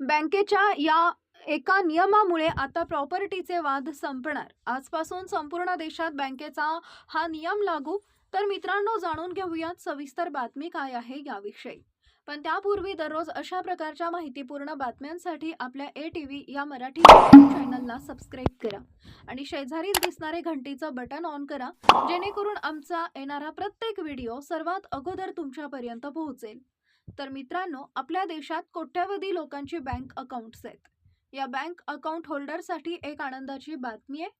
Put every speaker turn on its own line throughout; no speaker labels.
बँकेच्या या एका नियमामुळे आता प्रॉपर्टीचे वाद संपणार. आजपासून संपूर्ण देशात बँकेचा हा नियम लागू. तर मित्रांनो जाणून घेऊयात सविस्तर बातमी काय आहे याविषयी. पण त्यापूर्वी दररोज अशा प्रकारच्या माहितीपूर्ण बातम्यांसाठी आपल्या ए टी व्ही या मराठी चॅनलला सबस्क्राईब करा. आणि शेजारीच दिसणारे घंटीचं बटन ऑन करा जेणेकरून आमचा येणारा प्रत्येक व्हिडिओ सर्वात अगोदर तुमच्यापर्यंत पोहोचेल. तर मित्रांनो आपल्या देशात कोट्यवधी लोकांची बँक अकाउंट्स आहेत. या बँक अकाउंट होल्डरसाठी एक आनंदाची बातमी आहे.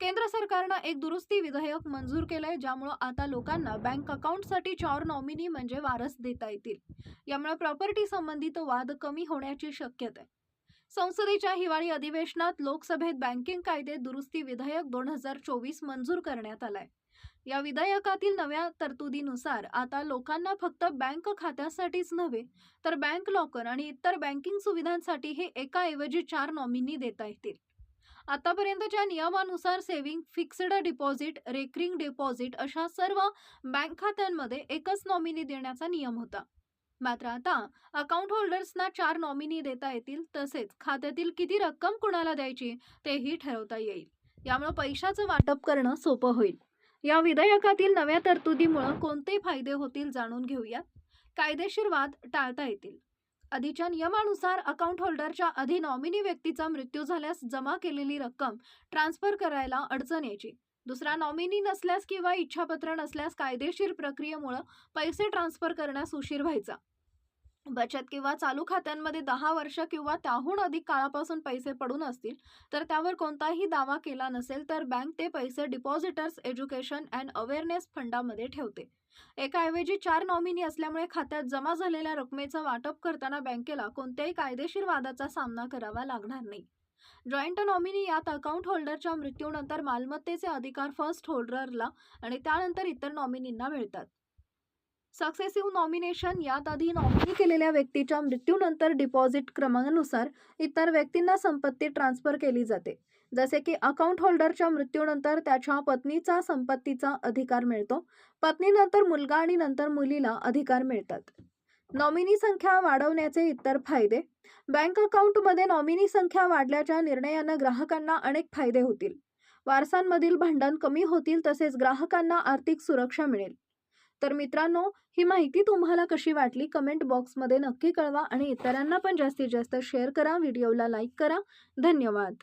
केंद्र सरकारनं एक दुरुस्ती विधेयक मंजूर केलंय ज्यामुळं आता लोकांना बँक अकाउंटसाठी चार नॉमिनी म्हणजे वारस देता येतील. यामुळे प्रॉपर्टी संबंधित वाद कमी होण्याची शक्यता आहे. संसदेच्या हिवाळी अधिवेशनात लोकसभेत बँकिंग कायदे दुरुस्ती विधेयक दोन हजार चोवीस मंजूर करण्यात आलाय. या विधेयकातील नव्या तरतुदीनुसार आता लोकांना फक्त बँक खात्यासाठीच नव्हे तर बँक लॉकर आणि इतर बँकिंग सुविधांसाठी हे एकाऐवजी चार नॉमिनी देता येतील. आतापर्यंतच्या नियमानुसार saving fixed deposit recurring deposit अशा सर्व बँक खात्यांमध्ये एकच नॉमिनी देण्याचा नियम होता. मात्र आता अकाउंट होल्डर्सना चार नॉमिनी देता येतील तसेच खात्यातील किती रक्कम कुणाला द्यायची तेही ठरवता येईल. यामुळे पैशाचं वाटप करणं सोपं होईल. या विधेयकातील नव्या तरतुदीमुळे कोणते फायदे होतील जाणून घेऊयात. कायदेशीर वाद टाळता येतील. आधीच्या नियमानुसार अकाउंट होल्डरच्या आधी नॉमिनी व्यक्तीचा मृत्यू झाल्यास जमा केलेली रक्कम ट्रान्सफर करायला अडचण यायची. दुसरा नॉमिनी नसल्यास किंवा इच्छापत्र नसल्यास कायदेशीर प्रक्रियेमुळे पैसे ट्रान्सफर करण्यास उशीर व्हायचा. बचत किंवा चालू खात्यांमध्ये दहा वर्ष किंवा त्याहून अधिक काळापासून पैसे पडून असतील तर त्यावर कोणताही दावा केला नसेल तर बँक ते पैसे डिपॉझिटर्स एज्युकेशन अँड अवेअरनेस फंडामध्ये ठेवते. एकाऐवजी चार नॉमिनी असल्यामुळे खात्यात जमा झालेल्या रकमेचं वाटप करताना बँकेला कोणत्याही कायदेशीर वादाचा सामना करावा लागणार नाही. जॉईंट नॉमिनी यात अकाउंट होल्डरच्या मृत्यूनंतर मालमत्तेचे अधिकार फर्स्ट होल्डरला आणि त्यानंतर इतर नॉमिनींना मिळतात. सक्सेसिव्ह नॉमिनेशन यात आधी नॉमिनी केलेल्या व्यक्तीच्या मृत्यूनंतर डिपॉझिट क्रमांकानुसार इतर व्यक्तींना संपत्ती ट्रान्सफर केली जाते. जसे की अकाउंट होल्डरच्या मृत्यूनंतर त्याच्या पत्नीचा संपत्तीचा अधिकार मिळतो. पत्नीनंतर मुलगा आणि नंतर मुलीला अधिकार मिळतात. नॉमिनी संख्या वाढवण्याचे इतर फायदे. बँक अकाउंटमध्ये नॉमिनी संख्या वाढल्याच्या निर्णयानं ग्राहकांना अनेक फायदे होतील. वारसांमधील भांडण कमी होतील तसेच ग्राहकांना आर्थिक सुरक्षा मिळेल. तर मित्रांनो ही माहिती तुम्हाला कशी वाटली? कमेंट बॉक्समध्ये नक्की कळवा आणि इतरांना पण जास्तीत जास्त शेअर करा व्हिडिओला लाईक करा. धन्यवाद.